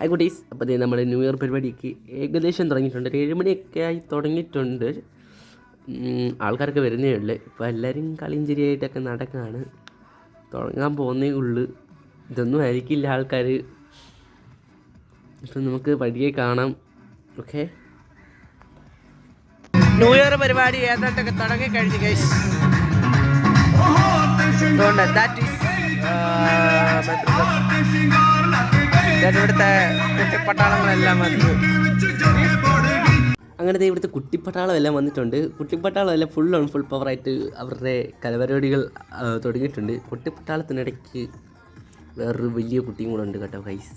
High കുട്ടീസ് അപ്പോൾ ഇതേ നമ്മുടെ ന്യൂ ഇയർ പരിപാടിക്ക് ഏകദേശം തുടങ്ങിയിട്ടുണ്ട്. ഒരു ഏഴുമണിയൊക്കെ ആയി തുടങ്ങിയിട്ടുണ്ട്. ആൾക്കാരൊക്കെ വരുന്നേ ഉള്ളൂ. ഇപ്പോൾ എല്ലാവരും കളിയും ചിരിയായിട്ടൊക്കെ നടക്കുകയാണ് തുടങ്ങാൻ പോകുന്നേ ഉള്ളു. ഇതൊന്നും ആയിരിക്കില്ല ആൾക്കാർ ഇപ്പം നമുക്ക് വഴിയെ കാണാം. ഓക്കെ ന്യൂ ഇയർ പരിപാടി ഏതാണ്ടൊക്കെ തുടങ്ങി കഴിഞ്ഞു അതുകൊണ്ട് ദാറ്റ് ഈസ് ഇവിടുത്തെ കുട്ടിപ്പട്ടാളങ്ങളെല്ലാം വന്നു. അങ്ങനത്തെ ഇവിടുത്തെ കുട്ടിപ്പട്ടാളം എല്ലാം വന്നിട്ടുണ്ട്. കുട്ടിപ്പട്ടാളം എല്ലാം ഫുൾ ഓൺ ഫുൾ പവറായിട്ട് അവരുടെ കലപരിപാടികൾ തുടങ്ങിയിട്ടുണ്ട്. കുട്ടിപ്പട്ടാളത്തിനിടയ്ക്ക് വേറൊരു വലിയ കുട്ടിയും കൂടെ ഉണ്ട് കേട്ടോ ഗൈസ്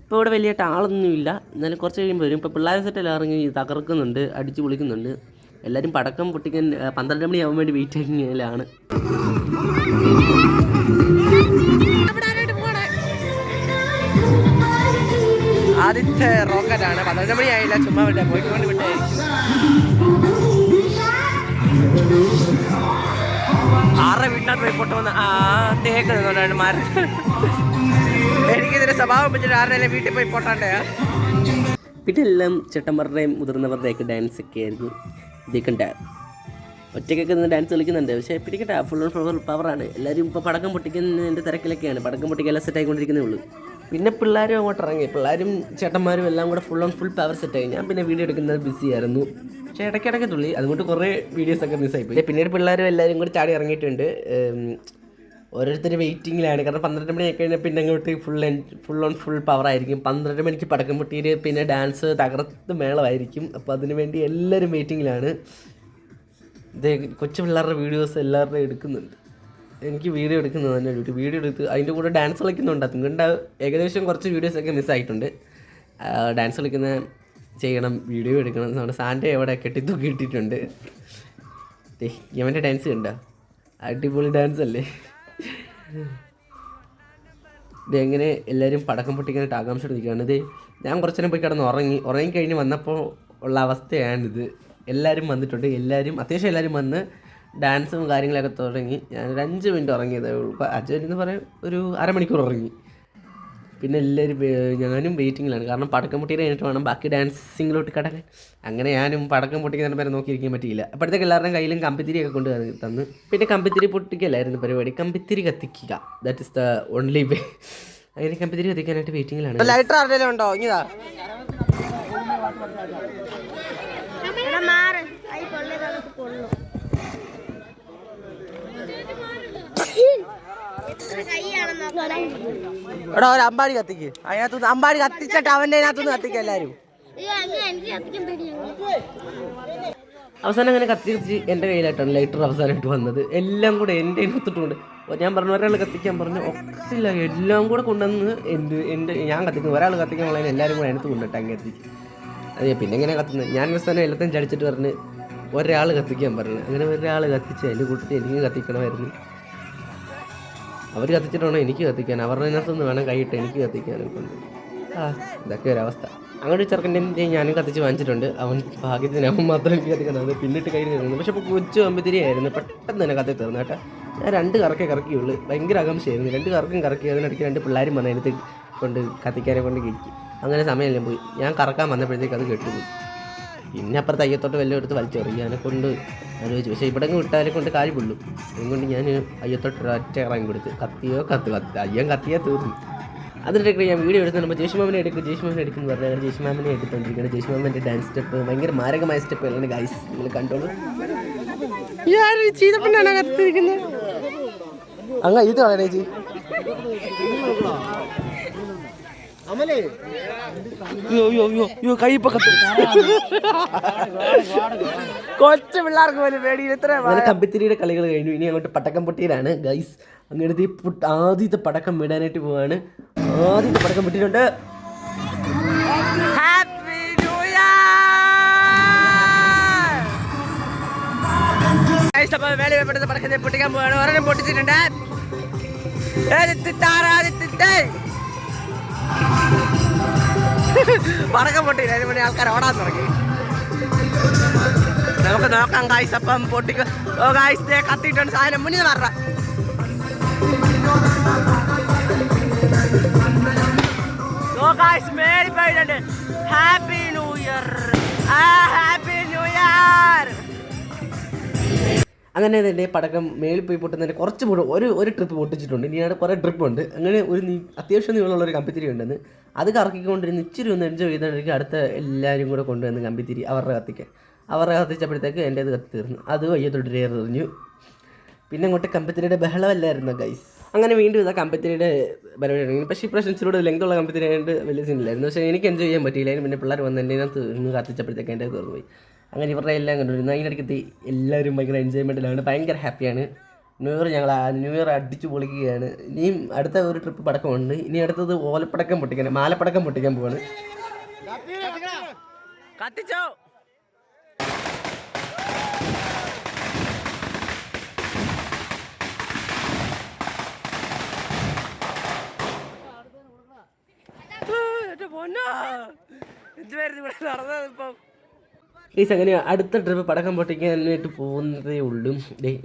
ഇപ്പോൾ ഇവിടെ വലിയ ആളൊന്നുമില്ല. എന്നാലും കുറച്ച് കഴിയുമ്പോൾ വരും ഇപ്പോൾ പിള്ളേരെ സെറ്റെല്ലാം ഇറങ്ങി തകർക്കുന്നുണ്ട് അടിച്ച് പൊളിക്കുന്നുണ്ട്. എല്ലാവരും പടക്കം പൊട്ടിക്കാൻ പന്ത്രണ്ട് മണിയാവാൻ വേണ്ടി വെയിറ്റ് ചെയ്യുന്നതിലാണ് ആദ്യത്തെ ആണ് പന്ത്രണ്ട് മണി ആയില്ല ചുമ്മാ വിട്ടേ പോയിക്കൊണ്ട് വിട്ടേ. ആറ് വീട്ടിനകത്ത് പോയി പൊട്ട് വന്ന് ആ മരത്തിൽ എനിക്കിതിന്റെ സ്വഭാവം വെച്ചിട്ട് ആരുടെ വീട്ടിൽ പോയി പൊട്ടാണ്ടേ? പിന്നെ എല്ലാം ചേട്ടന്മാരുടെയും മുതിർന്നവരുടെയൊക്കെ ഡാൻസ് ഒക്കെ ആയിരുന്നു. ഇതൊക്കെ ഒറ്റയ്ക്കൊക്കെ നിന്ന് ഡാൻസ് കളിക്കുന്നുണ്ട്. പക്ഷേ പിടിക്കട്ടെ ഫുൾ ഓൺ ഫുൾ പവറാണ് എല്ലാവരും ഇപ്പോൾ പടക്കം പൊട്ടിക്കുന്നതിന്റെ തിരക്കിലൊക്കെയാണ്. പടക്കം പൊട്ടിക്കാൻ സെറ്റ് ആയിക്കൊണ്ടിരിക്കുന്നേ ഉള്ളൂ. പിന്നെ പിള്ളേരും അങ്ങോട്ട് ഇറങ്ങി. പിള്ളേരും ചേട്ടന്മാരും എല്ലാം കൂടെ full on full power set ആയി. ഞാൻ പിന്നെ വീഡിയോ എടുക്കുന്നത് ബിസി ആയിരുന്നു. പക്ഷേ ഇടയ്ക്കിടയ്ക്ക് തുള്ളി. അതുകൊണ്ട് കുറേ വീഡിയോസൊക്കെ മിസ്സായിപ്പോയി പിന്നീട് പിള്ളേരും എല്ലാവരും കൂടി ചാടി ഇറങ്ങിയിട്ടുണ്ട്. ഓരോരുത്തർ വെയിറ്റിങ്ങിലാണ് കാരണം പന്ത്രണ്ട് മണി കഴിഞ്ഞാൽ പിന്നെ അങ്ങോട്ട് full full on full power ആയിരിക്കും. പന്ത്രണ്ട് മണിക്ക് പടക്കം പൊട്ടിയിൽ പിന്നെ ഡാൻസ് തകർത്ത് മേളമായിരിക്കും. അപ്പോൾ അതിനു വേണ്ടി എല്ലാവരും വെയിറ്റിങ്ങിലാണ് ഇത് കൊച്ചു പിള്ളേരുടെ വീഡിയോസ് എല്ലാവരുടെയും എടുക്കുന്നുണ്ട്. എനിക്ക് വീഡിയോ എടുക്കുന്നത് തന്നെ ഒരു വീഡിയോ എടുത്ത് അതിന്റെ കൂടെ ഡാൻസ് കളിക്കുന്നുണ്ട്. അതുകൊണ്ട് ഏകദേശം കുറച്ച് വീഡിയോസൊക്കെ മിസ്സായിട്ടുണ്ട് ഡാൻസ് കളിക്കുന്ന ചെയ്യണം വീഡിയോ എടുക്കണം. നമ്മുടെ സാന്റെ എവിടെ കെട്ടിത്തൂക്കി ഇട്ടിട്ടുണ്ട് ഇവന്റെ ഡാൻസ് കണ്ടോ? അടിപൊളി ഡാൻസ് അല്ലേ? ഇത് എങ്ങനെ എല്ലാവരും പടക്കം പൊട്ടിക്കാനായിട്ട് ആകാംക്ഷ നിൽക്കുകയാണ് ഇത് ഞാൻ കുറച്ച് നേരം പോയി കിടന്ന് ഉറങ്ങി. ഉറങ്ങിക്കഴിഞ്ഞ് വന്നപ്പോൾ ഉള്ള അവസ്ഥയാണിത്. എല്ലാവരും വന്നിട്ടുണ്ട്. എല്ലാവരും അത്യാവശ്യം എല്ലാവരും വന്ന് ഡാൻസും കാര്യങ്ങളൊക്കെ തുടങ്ങി. ഞാൻ ഒരു അഞ്ച് മിനിറ്റ് ഉറങ്ങിയതേ ഉള്ളൂ. അജയൻ എന്ന് പറയാൻ ഒരു അരമണിക്കൂർ ഉറങ്ങി. പിന്നെ എല്ലാവരും ഞാനും വെയിറ്റിങ്ങിലാണ് കാരണം പടക്കം പൊട്ടിയിട്ട് കഴിഞ്ഞിട്ട് വേണം ബാക്കി ഡാൻസിങ്ങിലോട്ട് കിടക്കാൻ. അങ്ങനെ ഞാനും പടക്കം പൊട്ടിക്കുന്ന പേരെ നോക്കിയിരിക്കാൻ പറ്റിയില്ല. അപ്പോഴത്തേക്ക് എല്ലാവരുടെയും കയ്യിലും കമ്പിത്തിരിയൊക്കെ കൊണ്ട് തന്ന്- തന്നു. പിന്നെ കമ്പിത്തിരി പൊട്ടിക്കലായിരുന്നു പരിപാടി. കമ്പിത്തിരി കത്തിക്കുക. That is the only way അങ്ങനെ കമ്പിത്തിരി കത്തിക്കാനായിട്ട് വെയിറ്റിങ്ങിലാണ് ലൈറ്റർ ആരുടെയും ഉണ്ടോ? ഇങ്ങതാ. പൊള്ളും. എടാ ഒരു അമ്പാടി കത്തിക്ക്. അതിനകത്ത് അമ്പാടി കത്തിച്ചിട്ട് അവന്റെ അതിനകത്തുനിന്ന് കത്തിക്ക എല്ലാരും. അവസാനം അങ്ങനെ കത്തി കത്തിച്ച് എന്റെ കയ്യിലായിട്ടാണ് ലൈറ്റർ അവസാനമായിട്ട് വന്നത്. എല്ലാം കൂടെ എന്റെ അതിനകത്തിട്ടുണ്ട് ഞാൻ പറഞ്ഞു ഒരാൾ കത്തിക്കാൻ പറഞ്ഞു. ഒക്കത്തില്ല എല്ലാം കൂടെ കൊണ്ടുവന്ന് എന്റെ എന്റെ ഞാൻ കത്തിക്കുന്നു. ഒരാൾ കത്തിക്കാൻ ഉള്ളതിന് എല്ലാവരും കൂടെ അതിനകത്ത് കൊണ്ടിട്ട് അങ്ങ് എത്തിച്ച്. അതെ പിന്നെ എങ്ങനെ കത്തുന്നത്? ഞാൻ അവസാനം എല്ലാത്തിനും ചടിച്ചിട്ട് പറഞ്ഞ് ഒരാൾ കത്തിക്കാൻ പറഞ്ഞു. അങ്ങനെ ഒരാൾ കത്തിച്ച് അതിന്റെ കൂട്ടത്തിൽ എനിക്ക് കത്തിക്കണമായിരുന്നു. അവർ കത്തിച്ചിട്ടാണോ എനിക്ക് കത്തിക്കാൻ? അവരുടെ അതിനകത്തുനിന്ന് വേണം കൈയിട്ട് എനിക്ക് കത്തിക്കാനൊക്കെ ഉണ്ട് ആ ഇതൊക്കെ ഒരവസ്ഥ. അങ്ങനെ ഒരു ചെറുക്കന്റെ ഞാനും കത്തിച്ച് വാങ്ങിച്ചിട്ടുണ്ട്. അവൻ ഭാഗ്യത്തിന് അവൻ മാത്രം എനിക്ക് കത്തിക്കാൻ അത് പിന്നിട്ട് കയ്യിൽ തീർന്നു പക്ഷെ ഇപ്പോൾ കൊച്ചു അമ്പത്തിരിയായിരുന്നു പെട്ടെന്ന് തന്നെ കത്തി തീർന്നു കേട്ടോ. ഞാൻ രണ്ട് കറക്കേ കറക്കിയുള്ളൂ. ഭയങ്കര ആകാംക്ഷയായിരുന്നു രണ്ട് കറക്കും കറക്കി അതിനിടയ്ക്ക് രണ്ട് പിള്ളേരും വന്ന് അതിനകത്ത് കൊണ്ട് കത്തിക്കാനെ കൊണ്ട് കിട്ടി അങ്ങനെ സമയമെല്ലാം പോയി. ഞാൻ കറക്കാൻ വന്നപ്പോഴത്തേക്ക് അത് കെട്ടുപോയി. പിന്നെ അപ്പുറത്ത് അയ്യത്തോട്ട് വല്ലതും എടുത്ത് വലിച്ചെറിയും അതിനെ കൊണ്ട് ആലോചിച്ചു. പക്ഷേ ഇവിടെ വിട്ടാലെ കൊണ്ട് പൊള്ളും. അതുകൊണ്ട് ഞാൻ അയ്യത്തോട്ട് ഒറ്റ ഇറങ്ങി കൊടുത്ത് കത്തിയോ കത്ത് കത്ത്. അയ്യൻ കത്തിയാൽ തീർന്നു. അതിനിടയ്ക്ക് ഞാൻ വീഡിയോ എടുത്തുമ്പോൾ ജേഷ്മാമിനെ എടുക്കും ജയ്ഷ്മാമിനെ എടുക്കുന്നു പറഞ്ഞാൽ അങ്ങനെ ജയ്ഷ്മാമിനെ എടുത്തുകൊണ്ടിരിക്കുകയാണ് ജയ്ഷ്മാമിന്റെ ഡാൻസ് സ്റ്റെപ്പ് ഭയങ്കര മാരകമായ സ്റ്റെപ്പ് അല്ലാണ് ഗൈസ് നിങ്ങൾ കണ്ടോളൂ. കത്തിരിക്കുന്നത് അങ്ങ ഇത് കളയണേ ചേച്ചി. അയ്യോ അയ്യോ അയ്യോ അയ്യോ കൈ ഇപ്പൊ കത്തും. കൊച്ചു പിള്ളേർക്ക് പോലും പേടി ഇത്ര കമ്പിത്തിരിയുടെ കളികൾ കഴിഞ്ഞു. ഇനി അങ്ങോട്ട് പടക്കം പൊട്ടിയിലാണ് ഗൈസ് അങ്ങനത്തെ ആദ്യത്തെ പടക്കം വിടാനായിട്ട് പോവാണ്. ആദ്യത്തെ പടക്കം പൊട്ടിയിട്ടുണ്ട് പടക്കത്തെ പൊട്ടിക്കാൻ പോവാണ്. ഒരെണ്ണം പൊട്ടിച്ചിട്ടുണ്ട്. പടക്കം പൊട്ടി. അതിന് വേണ്ടി ആൾക്കാർ ഓടാൻ തുടങ്ങി. നമുക്ക് നോക്കാം കായ്സ് അപ്പം പൊട്ടിക്ക്. ഓ കായ്സ് ദേ കത്തിയിട്ടുണ്ട്. സാധനം മുന്നിൽ മാറ ഹാപ്പി ന്യൂ ഇയർ ആ അങ്ങനെ തന്നെ പടക്കം മേളിൽ പോയി പൊട്ടുന്നതിന് കുറച്ച് കൂടെ ഒരു ഒരു ട്രിപ്പ് പൊട്ടിച്ചിട്ടുണ്ട്. ഇനി അവിടെ കുറേ ട്രിപ്പ് ഉണ്ട്. അങ്ങനെ ഒരു അത്യാവശ്യം നീളമുള്ള ഒരു കമ്പിത്തിരി ഉണ്ടെന്ന്. അത് കറക്കിക്കൊണ്ടിരുന്ന് ഇച്ചിരി ഒന്ന് എൻജോയ് ചെയ്തോണ്ടിരിക്കും അടുത്ത എല്ലാവരും കൂടെ കൊണ്ടുവന്ന് കമ്പിത്തിരി അവരുടെ കത്തിക്കാൻ. അവരുടെ കത്തിച്ചപ്പോഴത്തേക്ക് എന്റെ അത് കത്തി തീർന്നു. അത് വയ്യത്തൊട്ട് എറിഞ്ഞു. പിന്നെ അങ്ങോട്ട് കമ്പിത്തിരിയുടെ ബഹളമല്ലായിരുന്നു ഗൈസ് അങ്ങനെ വീണ്ടും ഇതാ കമ്പത്തിരിയുടെ പരിപാടി പക്ഷേ ഇപ്രാവശ്യം പ്രശ്നത്തിലൂടെ ലെങ്ത്തുള്ള കമ്പത്തിരി ആയതുകൊണ്ട് വലിയ സീനില്ലായിരുന്നു പക്ഷേ എനിക്ക് എൻജോയ് ചെയ്യാൻ പറ്റിയില്ലായിരുന്നു പിന്നെ പിള്ളേർ വന്ന് എന്റെ കത്തിച്ചപ്പോഴത്തേക്ക് എന്റെ തീർന്നു പോയി. അങ്ങനെ ഇവരുടെ എല്ലാം കണ്ടുവരുന്നു അതിനിടയ്ക്ക് എല്ലാവരും ഭയങ്കര എൻജോയ്മെന്റിലാണ് ഭയങ്കര ഹാപ്പിയാണ് ന്യൂ ഇയർ ഞങ്ങൾ ന്യൂ ഇയർ അടിച്ചു പൊളിക്കുകയാണ്. ഇനിയും അടുത്ത ഒരു ട്രിപ്പ് പടക്കമുണ്ട്. ഇനി അടുത്തത് ഓലപ്പടക്കം പൊട്ടിക്കാൻ മാലപ്പടക്കം പൊട്ടിക്കാൻ പോവാണ്. കത്തിച്ചോ. ഈസ് അങ്ങനെ അടുത്ത ട്രിപ്പ് പടക്കം പൊട്ടിക്കാനായിട്ട് പോകുന്നതേ ഉള്ളൂ.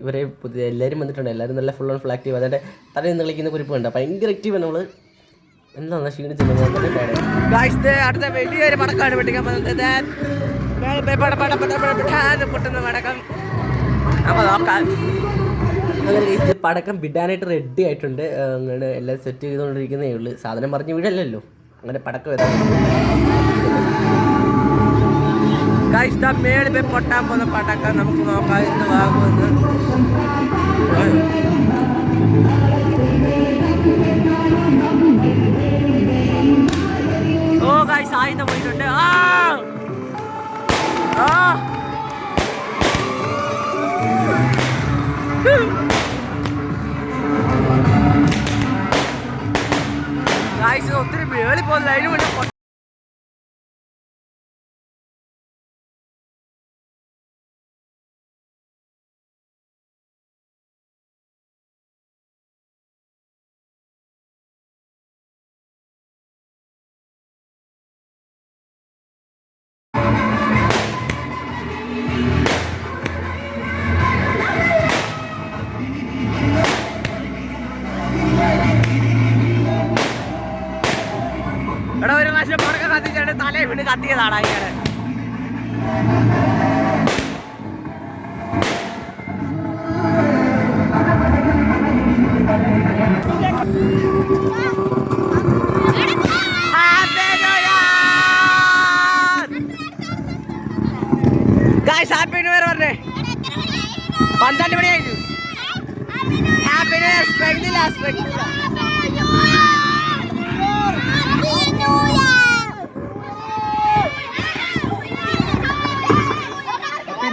ഇവരെ പുതിയ എല്ലാവരും വന്നിട്ടുണ്ട്. എല്ലാവരും നല്ല ഫുൾ ഓൺ ഫുൾ ആക്റ്റീവ് അതായത് തലയിൽ നിന്ന് കളിക്കുന്ന കുറിപ്പ് കണ്ട? ഭയങ്കര ആക്റ്റീവ് നമ്മൾ എന്താണ് ക്ഷീണിച്ചത്? അടുത്ത വലിയൊരു പടക്കമാണ് പൊട്ടിക്കാൻ പോകുന്നത്. പൊട്ടുന്ന പടക്കം. അപ്പോൾ നോക്കാം അങ്ങനെ ഇത് പടക്കം വിടാനായിട്ട് റെഡി ആയിട്ടുണ്ട്. അങ്ങനെ എല്ലാം സെറ്റ് ചെയ്തുകൊണ്ടിരിക്കുന്നേ ഉള്ളൂ. സാധനം പറഞ്ഞ് വിടല്ലല്ലോ അങ്ങനെ പടക്കം വരാൻ ഗൈസ് മേളിൽ പോയി പൊട്ടാൻ പോകുന്ന പടക്കം നമുക്ക് നോക്കാം. ഇന്ന് വാങ്ങുമെന്ന് ഓ കായ് ആയുധം പോയിട്ടുണ്ട്. ആ! ആ! ഗൈസ് ഒത്തിരി മേളിൽ പോകുന്നില്ല അതിന് മുന്നേ പടക്കം തല വീണ് കത്തിയതാണ് അയാൾ ഹാപ്പി ന്യൂ ഇയർ പറഞ്ഞേ. പന്ത്രണ്ട് മണിയായിരുന്നു ഹാപ്പി ന്യൂ ഇയർ സ്പെക്ടില്ല സ്പെക്ടില്ല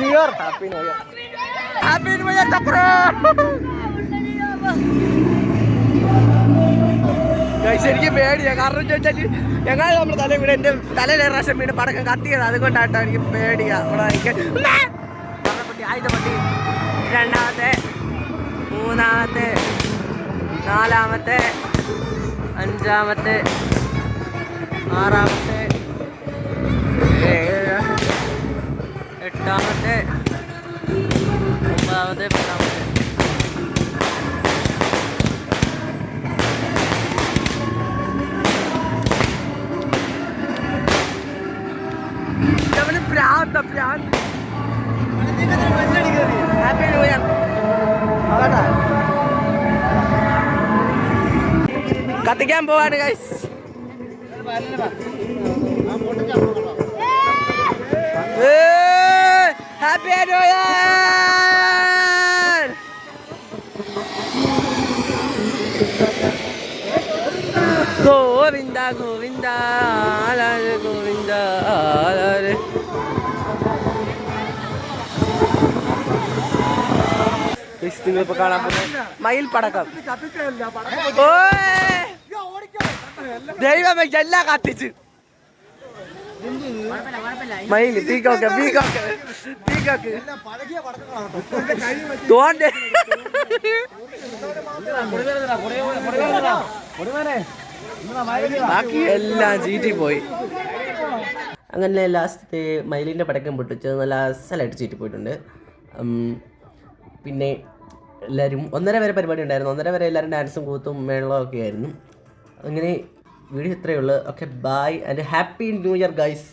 happy Year! Year New Year! Happy New Year, Cokro! Guys എനിക്ക് പേടിയാ കാരണം ചോദിച്ചാൽ ഞങ്ങൾ നമ്മുടെ തല വീട് എന്റെ തലയിൽ പ്രാവശ്യം വീട് പടക്കം കത്തിയത് അതുകൊണ്ടാട്ടോ എനിക്ക് പേടിയാ അവിടെ എനിക്ക് പടക്കപ്പൊട്ടി ആയുധപ്പൊട്ടി രണ്ടാമത്തെ മൂന്നാമത്തെ നാലാമത്തെ അഞ്ചാമത്തെ ആറാമത്തെ എട്ടാമത്തെ ഒമ്പതാമത്തെ പത്താമത്തെ. ഭ്രാന്ത ഭ്രാന്ത് ഹാപ്പി ന്യൂ ഇയർ കത്തിക്കാൻ പോവാണ് guys happy new year Govinda Govinda ആലാൽ Govinda ആലാൽ നിങ്ങളിപ്പോ കാണാൻ പോകുന്നത് മയിൽ പടക്കം. ഓയ്! ദൈവമേ എല്ലാം കത്തിച്ച്. മയിൽ പീക്കോക്ക് പീക്കോക്ക് പീക്കോക്ക് തോണ്ടേ. ബാക്കി എല്ലാം ചീറ്റി പോയി. അങ്ങനെ ലാസ്റ്റ് മയിലിന്റെ പടക്കം പൊട്ടിച്ച് നല്ല അസലായിട്ട് ചീറ്റി പോയിട്ടുണ്ട്. പിന്നെ എല്ലാവരും ഒന്നര വരെ പരിപാടി ഉണ്ടായിരുന്നു. ഒന്നര വരെ എല്ലാവരും ഡാൻസും കൂത്തും മേളവും ഒക്കെ ആയിരുന്നു. അങ്ങനെ വീഡിയോ ഇത്രയേ ഉള്ളൂ. Okay bye and happy new year guys